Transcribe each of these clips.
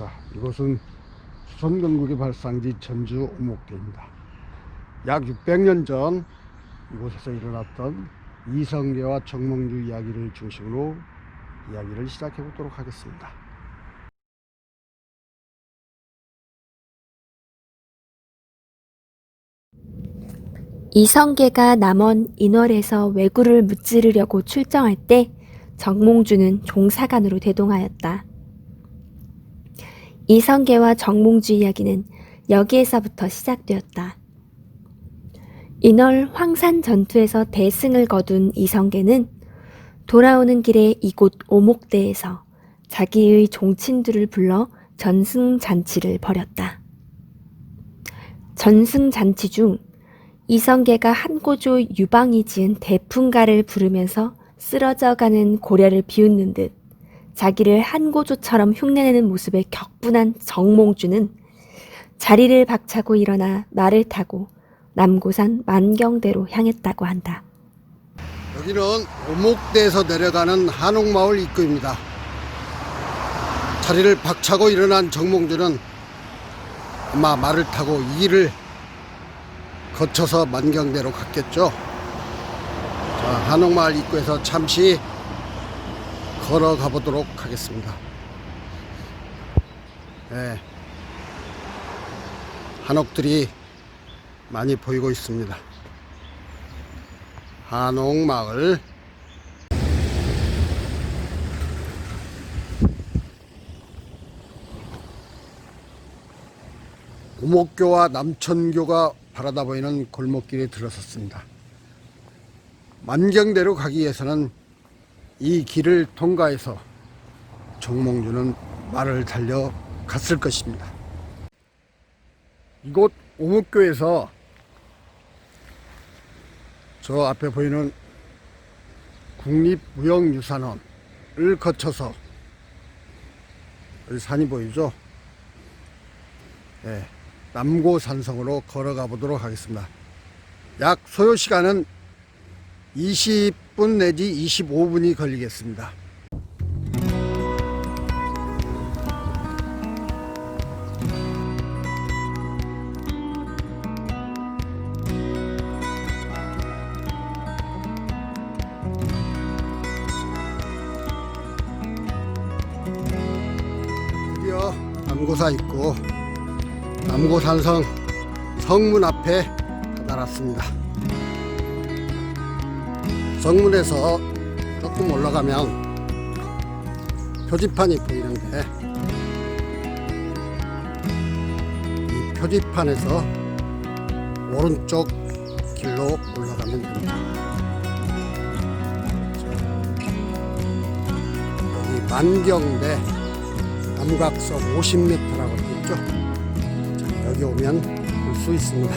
자, 이곳은 수성건국의 발상지 전주 오목대입니다. 약 600년 전 이곳에서 일어났던 이성계와 정몽주 이야기를 중심으로 이야기를 시작해 보도록 하겠습니다. 이성계가 남원 인월에서 왜구를 무찌르려고 출정할 때 정몽주는 종사관으로 대동하였다. 이성계와 정몽주 이야기는 여기에서부터 시작되었다. 인월 황산 전투에서 대승을 거둔 이성계는 돌아오는 길에 이곳 오목대에서 자기의 종친들을 불러 전승 잔치를 벌였다. 전승 잔치 중 이성계가 한고조 유방이 지은 대풍가를 부르면서 쓰러져가는 고려를 비웃는 듯 자기를 한고조처럼 흉내내는 모습에 격분한 정몽주는 자리를 박차고 일어나 말을 타고 남고산 만경대로 향했다고 한다. 여기는 오목대에서 내려가는 한옥마을 입구입니다. 자리를 박차고 일어난 정몽주는 아마 말을 타고 이 길을 거쳐서 만경대로 갔겠죠. 자, 한옥마을 입구에서 잠시 걸어가 보도록 하겠습니다. 네. 한옥들이 많이 보이고 있습니다. 한옥마을 오목교와 남천교가 바라다 보이는 골목길에 들어섰습니다. 만경대로 가기 위해서는 이 길을 통과해서 정몽주는 말을 달려 갔을 것입니다. 이곳 오목교에서 저 앞에 보이는 국립무형유산원을 거쳐서 여기 산이 보이죠? 예, 남고산성으로 걸어가 보도록 하겠습니다. 약 소요 시간은 20 분 내지 25분이 걸리겠습니다. 드디어 남고사 있고 남고산성 성문 앞에 다다랐습니다. 성문에서 조금 올라가면 표지판이 보이는데 이 표지판에서 오른쪽 길로 올라가면 됩니다. 여기 만경대 남각석 50m라고 되어 있죠. 자, 여기 오면 볼 수 있습니다.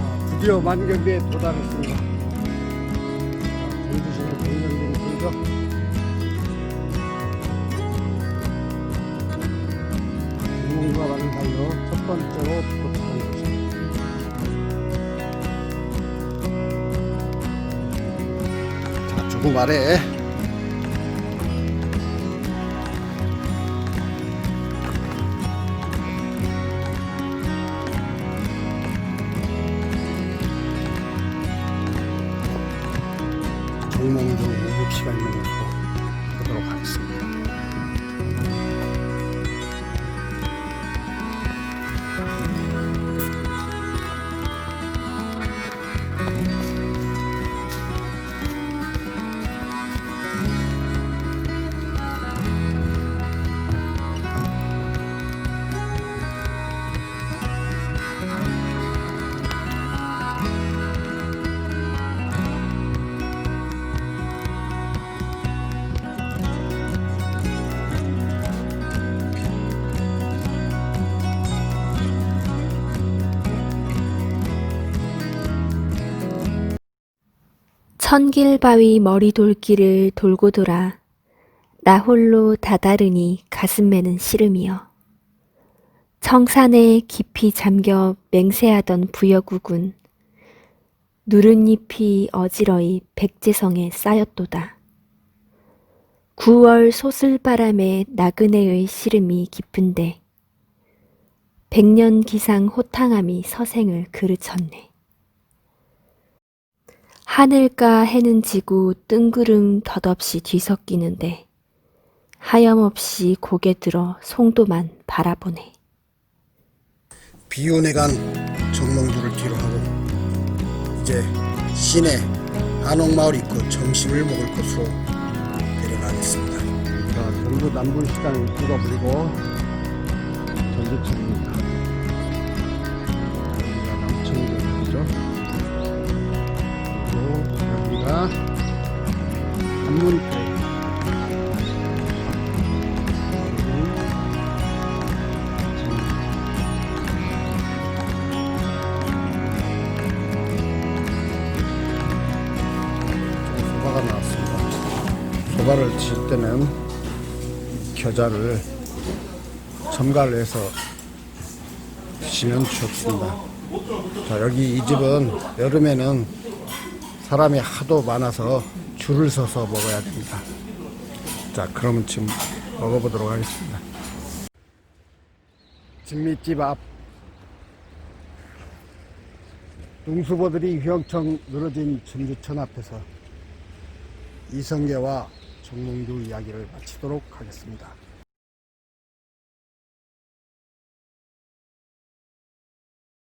아, 드디어 만경대에 도달했습니다. 보이죠? 공공주가 가는 달려 첫 번째로 도착한 곳입니다. 자, 조금 아래 정몽주 목 시가 있는 곳으로 보도록 하겠습니다. 천길바위 머리돌길을 돌고 돌아 나 홀로 다다르니 가슴매는 시름이여 청산에 깊이 잠겨 맹세하던 부여국은 누른 잎이 어지러이 백제성에 쌓였도다. 9월 소슬바람에 나그네의 시름이 깊은데 백년 기상 호탕함이 서생을 그르쳤네. 하늘가 해는 지고 뜬구름 덧없이 뒤섞이는데 하염없이 고개 들어 송도만 바라보네. 비운해간 정몽주를 뒤로 하고 이제 시내 한옥마을 입구 점심을 먹을 곳으로 데려가겠습니다. 자, 경주 남부시장 입구가 물리고 소바를 칠 때는 겨자를 첨가를 해서 드시면 좋습니다. 자, 여기 이 집은 여름에는 사람이 하도 많아서 줄을 서서 먹어야 됩니다. 자, 그러면 지금 먹어보도록 하겠습니다. 진미집 앞 농수보들이 휘영청 늘어진 전주천 앞에서 이성계와 정몽주 이야기를 마치도록 하겠습니다.